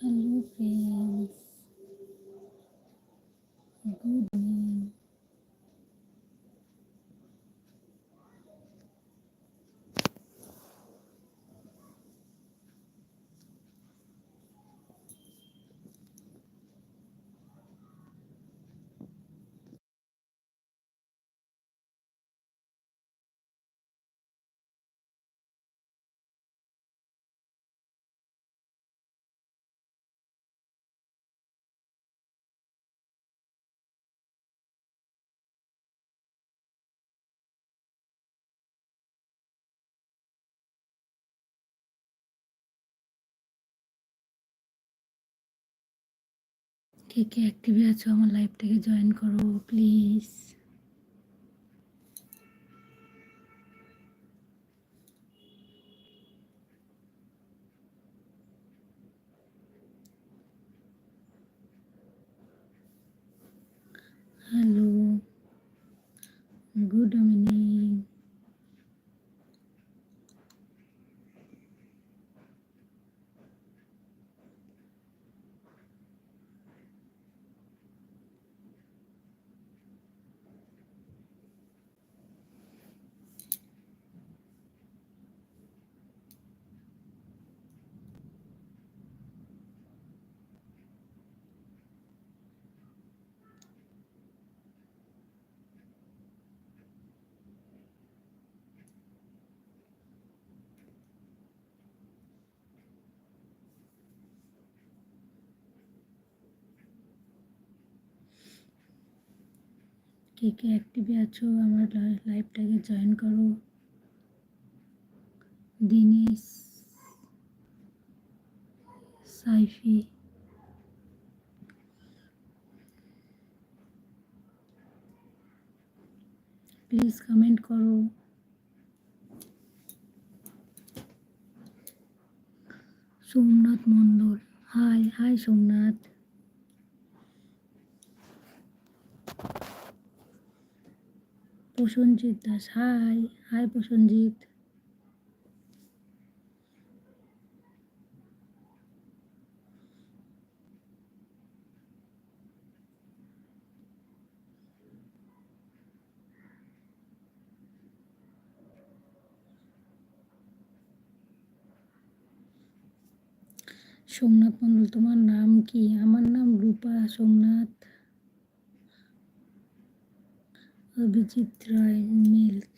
Hello, friends. কে কে অ্যাক্টিভে আছো আমার লাইভটাকে জয়েন করো প্লিজ হ্যালো গুড ইভিনিং কে কে অ্যাক্টিভে আছো? আমার লাইভটাকে জয়েন করো। দিনেশ, সাইফি প্লিজ কমেন্ট করো। Somnath Mondal hi hi Somnath. Prasenjit Das hi hi Prasenjit Somnath Mondal তোমার নাম কি? আমার নাম রূপা সোমনাথ। অভিজিৎ রায় মিল্ক।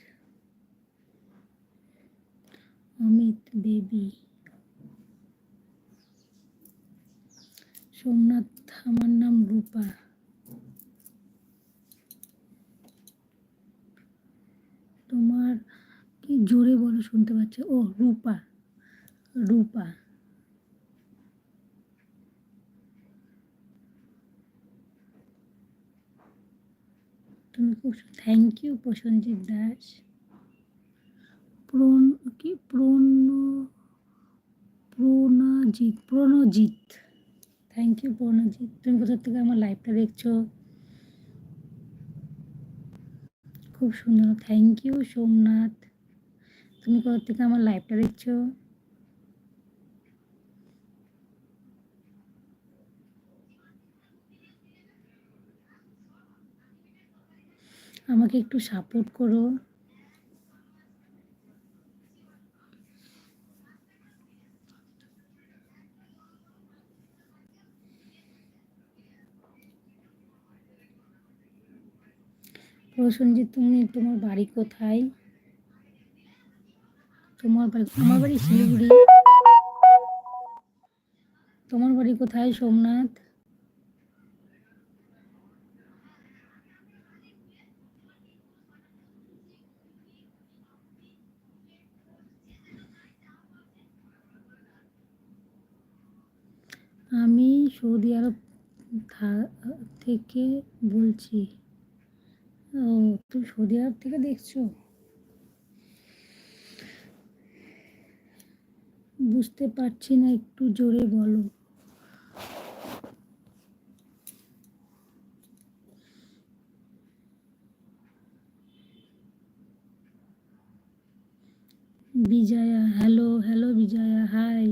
অমিত বেবি। সোমনাথ, আমার নাম রূপা। তোমার কি জোরে বলো শুনতে পাচ্ছি? ও, রূপা। রূপা তুমি খুব thank you Prasenjit Das prawn কি prawn Pranjit Pranjit thank you Pranjit তুমি কোথা থেকে আমার লাইভটা দেখছ? খুব সুন্দর। Thank you Somnath. তুমি কোথা থেকে আমার লাইভটা দেখছ? আমাকে একটু সাপোর্ট করো। প্রসঞ্জিৎ তুমি তোমার বাড়ি কোথায়? তোমার বাড়ি আমার বাড়ি শিলিগুড়ি। তোমার বাড়ি কোথায়, সোমনাথ? আমি সৌদি আরব থেকে বলছি। ও, তুমি সৌদি আরব থেকে দেখছ? বুঝতে পারছি না, একটু জোরে বলো। Bijoya, hello hello Bijoya hi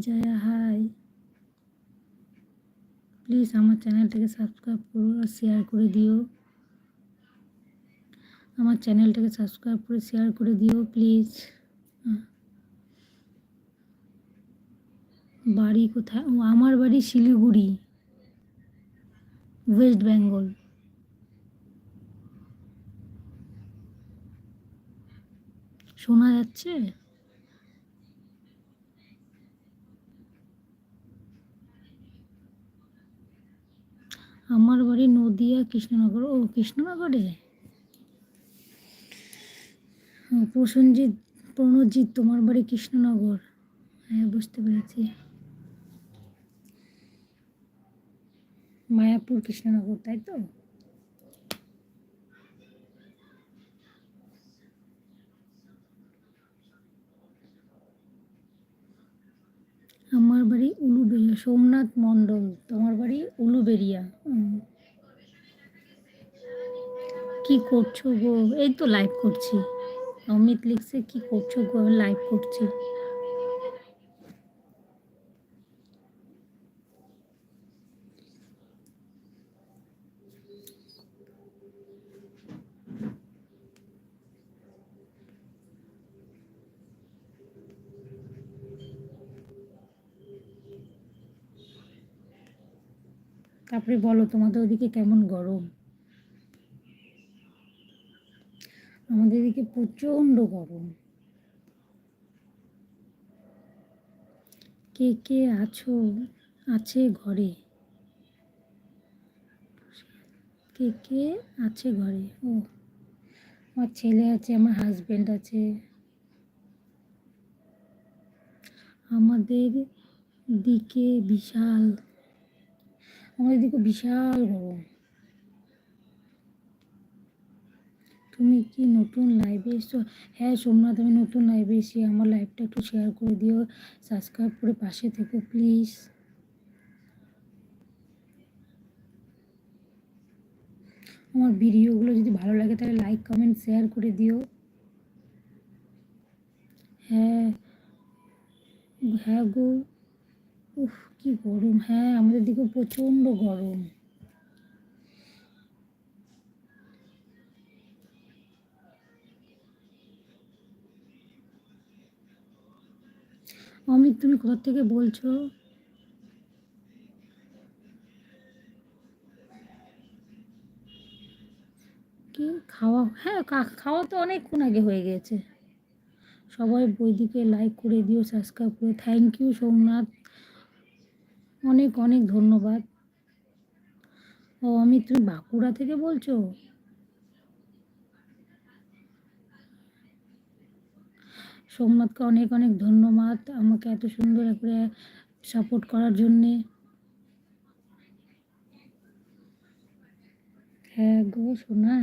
Bijoya, hi. Please আমার চ্যানেলটাকে সাবস্ক্রাইব করো আর শেয়ার করে দিও। আমার চ্যানেলটাকে সাবস্ক্রাইব করে শেয়ার করে দিও প্লিজ বাড়ি কোথায়? আমার বাড়ি শিলিগুড়ি ওয়েস্ট বেঙ্গল শোনা যাচ্ছে? আমার বাড়ি নদিয়া কৃষ্ণনগর। ও কৃষ্ণনগরে? ও, প্রসেনজিৎ প্রণজিৎ তোমার বাড়ি কৃষ্ণনগর। হ্যাঁ বুঝতে পেরেছি। মায়াপুর কৃষ্ণনগর তাই তো আমার বাড়ি উলুবেরিয়া সোমনাথ মণ্ডল। তোমার বাড়ি উলুবেরিয়া। কি করছ গো? এই তো লাইভ করছি। অমিত লিখছে, কি করছ গো? আমি লাইভ করছি। তারপরে বলো, তোমাদের ওদিকে কেমন গরম? আমাদের এদিকে প্রচণ্ড গরম। কে কে আছো, আছে ঘরে? কে কে আছে ঘরে? ও, আমার ছেলে আছে, আমার হাজবেন্ড আছে। আমাদের দিকে বিশাল আমাদের দিকে বিশাল গরম। তুমি কি নতুন লাইভে এসছো? হ্যাঁ সোমনাথ, আমি নতুন লাইভে এসেছি। আমার লাইভটা একটু শেয়ার করে দিও। সাবস্ক্রাইব করে পাশে থেকো প্লিজ আমার ভিডিওগুলো যদি ভালো লাগে, তাহলে লাইক কমেন্ট শেয়ার করে দিও। হ্যাঁ হ্যাঁ গো। উফ, কি গরম হ্যাঁ আমাদের দিকে প্রচণ্ড গরম। অমিত, তুমি কোথা থেকে বলছো? কি? খাওয়া হ্যাঁ খাওয়া তো অনেকক্ষণ আগে হয়ে গেছে। সবাই বইদিকে লাইক করে দিও সাবস্ক্রাইব করে থ্যাংক ইউ সোমনাথ। অনেক অনেক ধন্যবাদ। ও আমি তুমি বাঁকুড়া থেকে বলছো? সোমনাথকে অনেক অনেক ধন্যবাদ আমাকে এত সুন্দর করে সাপোর্ট করার জন্যে। হ্যাঁ গো, শোনা।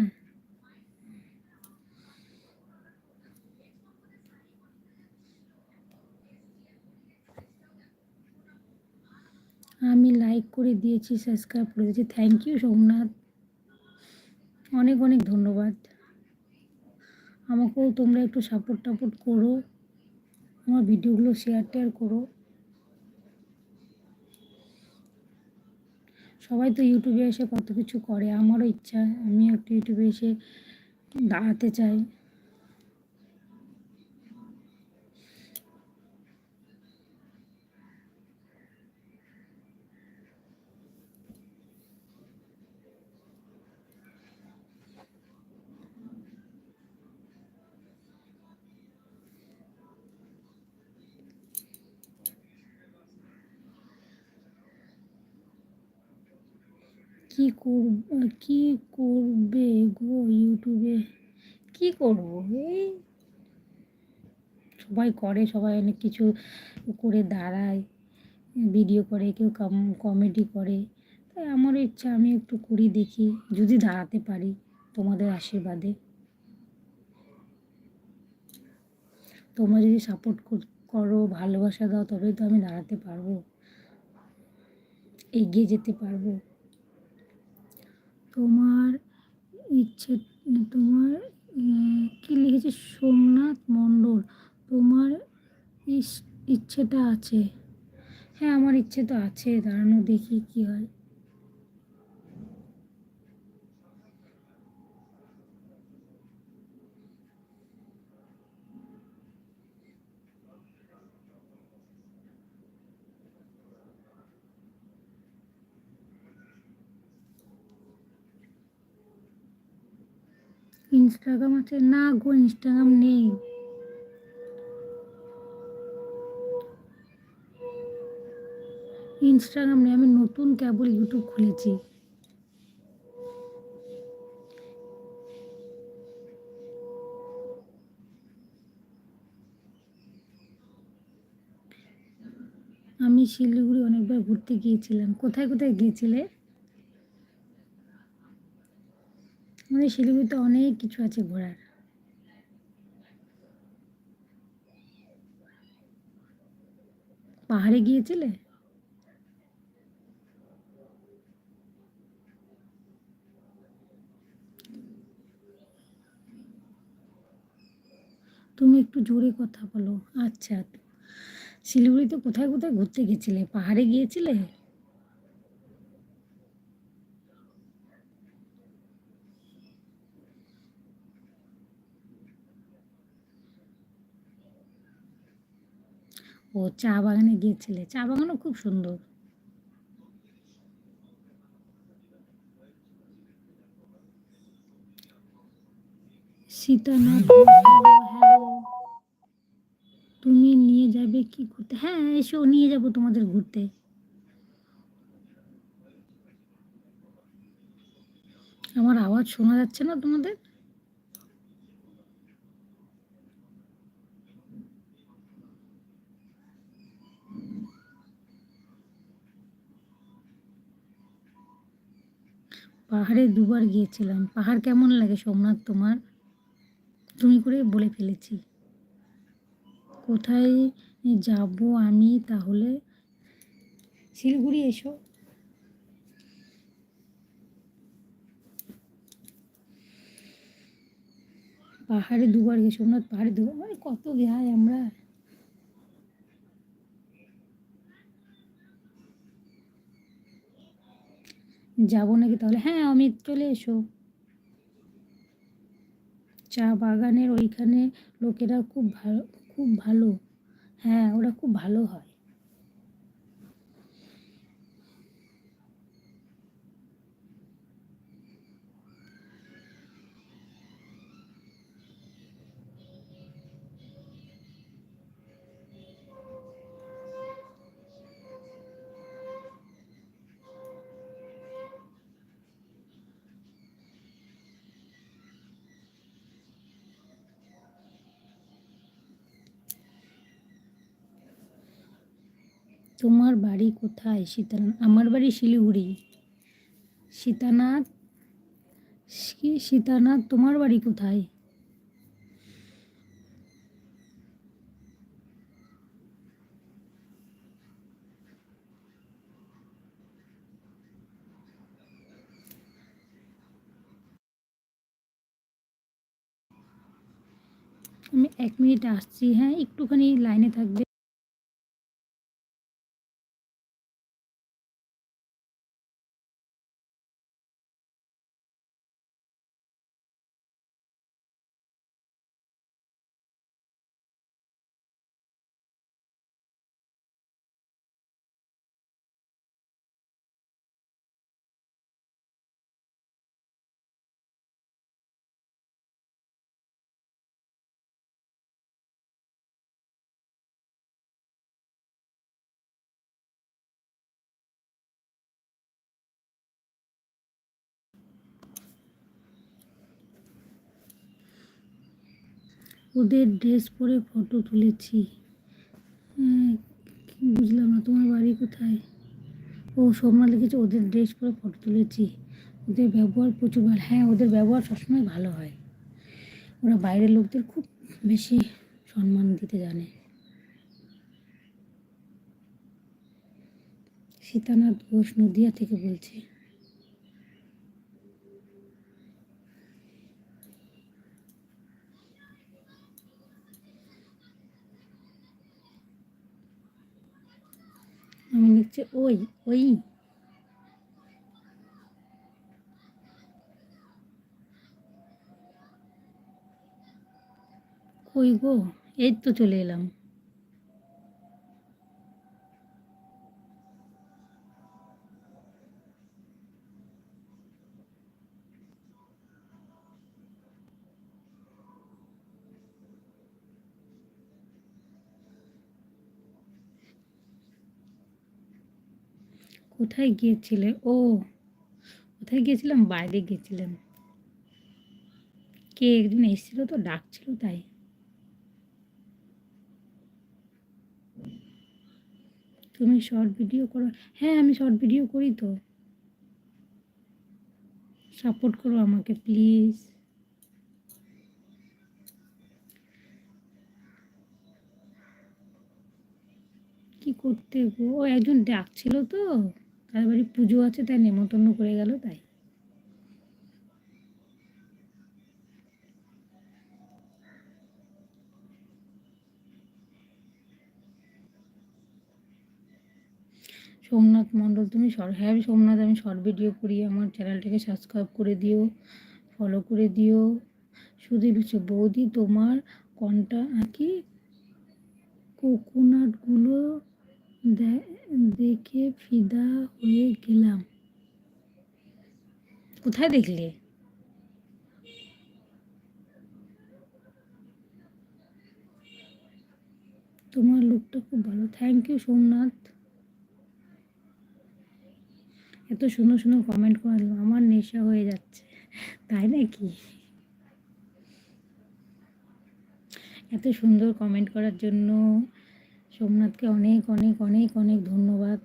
আমি লাইক করে দিয়েছি সাবস্ক্রাইব করে দিয়েছি। Thank you Somnath. অনেক অনেক ধন্যবাদ। আমাকেও তোমরা একটু সাপোর্ট টাপোর্ট করো, আমার ভিডিওগুলো শেয়ার টেয়ার করো। সবাই তো ইউটিউবে এসে কত কিছু করে, আমারও ইচ্ছা, আমিও একটু ইউটিউবে এসে দাঁড়াতে চাই। কি কি করবে গো ইউটিউবে কি করব? এই সবাই করে, সবাই অনেক কিছু করে দাঁড়ায় ভিডিও করে, কেউ কমেডি করে। তাই আমার ইচ্ছা, আমি একটু করি দেখি, যদি দাঁড়াতে পারি তোমাদের আশীর্বাদে। তোমরা যদি সাপোর্ট করো, ভালোবাসা দাও, তবেই তো আমি দাঁড়াতে পারব, এগিয়ে যেতে পারব। তোমার ইচ্ছে, তোমার কি লিখেছে? সোমনাথ মণ্ডল, তোমার ইচ্ছেটা আছে। হ্যাঁ আমার ইচ্ছে তো আছে, দাঁড়ানো দেখি কি হয়। ইনস্টাগ্রাম আছে? না গো, ইনস্টাগ্রাম নেই। ইনস্টাগ্রাম নেই, আমি নতুন কেবল ইউটিউব খুলেছি। আমি শিলিগুড়ি অনেকবার ঘুরতে গিয়েছিলাম। কোথায় কোথায় গিয়েছিলে? আমাদের শিলিগুড়িতে অনেক কিছু আছে ঘোরার। পাহাড়ে গিয়েছিলে? তুমি একটু জোরে কথা বলো। আচ্ছা শিলিগুড়িতে কোথায় কোথায় ঘুরতে গেছিলে? পাহাড়ে গিয়েছিলে? ও চা বাগানে গিয়েছিলে? চা বাগানও খুব সুন্দর। হ্যালো তুমি নিয়ে যাবে কি ঘুরতে হ্যাঁ এসো, নিয়ে যাব তোমাদের ঘুরতে। আমার আওয়াজ শোনা যাচ্ছে না তোমাদের? পাহাড়ে দুবার গিয়েছিলাম। পাহাড় কেমন লাগে সোমনাথ তোমার? তুমি করে বলে ফেলেছি। কোথায় যাব আমি তাহলে? শিলিগুড়ি এসো। পাহাড়ে দুবার গেছি সোমনাথ পাহাড়ে দুবার কত যাই আমরা? যাব নাকি তাহলে? হ্যাঁ অমিত চলে এসো। চা বাগানের ওইখানে লোকেরা খুব ভালো খুব ভালো। হ্যাঁ ওরা খুব ভালো হয়। তোমার বাড়ি কোথায়? সীতানাথ আমার বাড়ি শিলিগুড়ি। সীতানাথ সী- সীতানাথ, তোমার বাড়ি কোথায়? আমি এক মিনিট আসছি হ্যাঁ একটুখানি লাইনে থাকবে। ওদের ড্রেস পরে ফটো তুলেছি। হ্যাঁ, বুঝলাম না তোমার বাড়ি কোথায়? ও সোমনাথ লিখেছে ওদের ড্রেস পরে ফটো তুলেছি। ওদের ব্যবহার প্রচুর ভালো হ্যাঁ ওদের ব্যবহার সবসময় ভালো হয়। ওরা বাইরের লোকদের খুব বেশি সম্মান দিতে জানে। সীতানাথ ঘোষ নদিয়া থেকে বলছে। আমি লিখছি ওই ওই। কই গো? এই তো চলে এলাম। কোথায় গিয়েছিলে? ও, কোথায় গিয়েছিলাম? বাইরে গিয়েছিলাম। কে একদিন এসেছিল তো, ডাকছিল তাই। তুমি শর্ট ভিডিও করো। হ্যাঁ আমি শর্ট ভিডিও করি তো। সাপোর্ট করো আমাকে প্লিজ কি করতে ও একজন ডাকছিল তো। তার বাড়ি পুজো আছে, তাই নেমন্তন্ন করে গেল তাই। সোমনাথ মণ্ডল, তুমি হ্যাঁ সোমনাথ, আমি শর্ট ভিডিও করি, আমার চ্যানেলটাকে সাবস্ক্রাইব করে দিও ফলো করে দিও। লিখছে বৌদি, তোমার কন্টা কি কোকোনাটগুলো দেখে ফিদা হয়ে গেলাম। কোথায় দেখলে? তোমার লুকটা খুব ভালো। Thank you Somnath. এত সুন্দর সুন্দর কমেন্ট করল। আমার নেশা হয়ে যাচ্ছে। তাই নাকি? এত সুন্দর কমেন্ট করার জন্য সোমনাথকে অনেক অনেক অনেক অনেক ধন্যবাদ।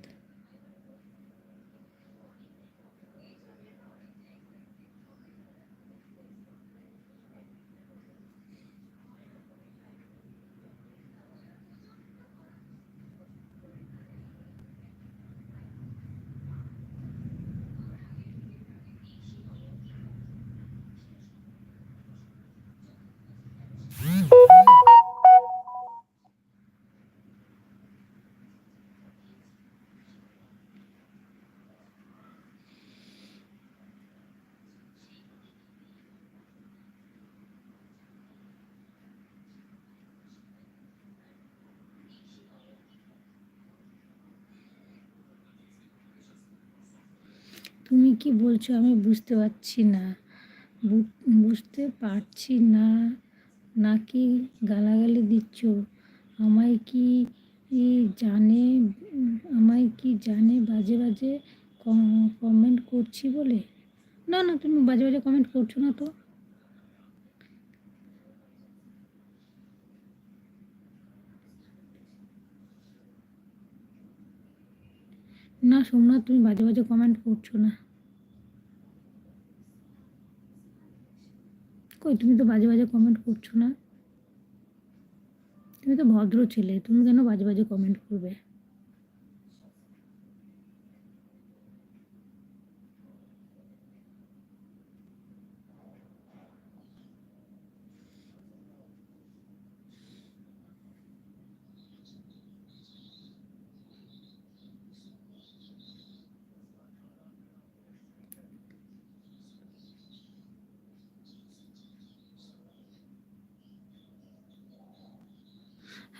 তুমি কি বলছো? আমি বুঝতে পারছি না। বুঝতে পারছি না। নাকি গালাগালি দিচ্ছ? আমায় কি জানে, আমায় কি জানে বাজে বাজে কমেন্ট করছি বলে? না না, তুমি বাজে বাজে কমেন্ট করছ না তো। না, সোমনাথ, তুমি বাজে বাজে কমেন্ট করছ না। কই, তুমি তো বাজে বাজে কমেন্ট করছ না। তুমি তো ভদ্র ছেলে, তুমি কেন বাজে বাজে কমেন্ট করবে?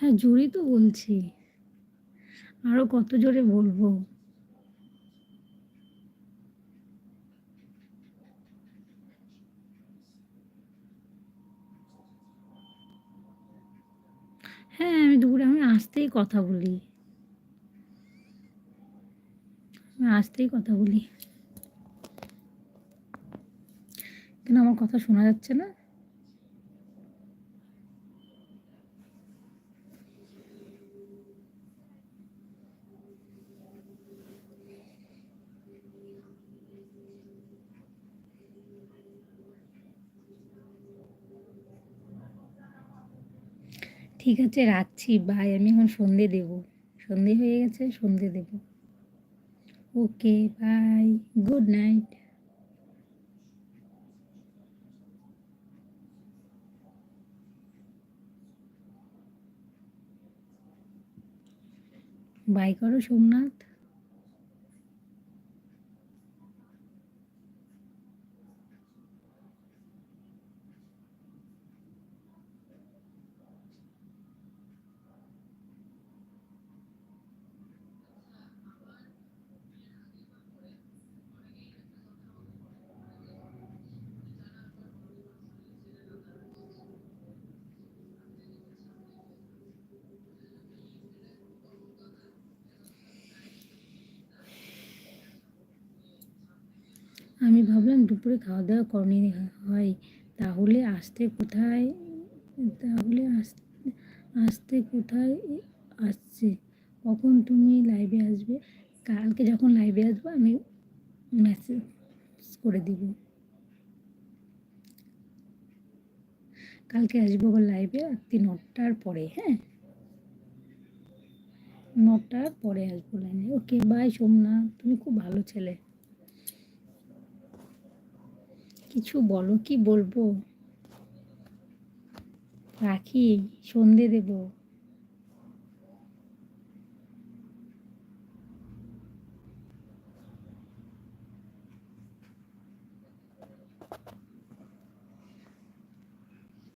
হ্যাঁ জোরেই তো বলছি। আরও কত জোরে বলব? হ্যাঁ আমি দুপুরে, আমি আসতেই কথা বলি। আমি আসতেই কথা বলি। কেন আমার কথা শোনা যাচ্ছে না? ঠিক আছে, রাখছি বাই আমি এখন সন্ধে দেব। সন্ধে হয়ে গেছে, সন্ধে দেব। Okay bye good night bye করো সোমনাথ। আমি ভাবলাম দুপুরে খাওয়া দাওয়া করনি হয় তাহলে আসতে কোথায়, তাহলে আস- আসতে কোথায় আসছে? কখন তুমি লাইভে আসবে? কালকে যখন লাইভে আসব, আমি মেসেজ করে দিব। কালকে আসব আবার লাইভে রাত্রি নটার পরে হ্যাঁ? নটার পরে আসব লাইনে ওকে বাই সোমনাথ, তুমি খুব ভালো ছেলে। কিছু বলো কি বলব? রাখি সন্ধে দেবো।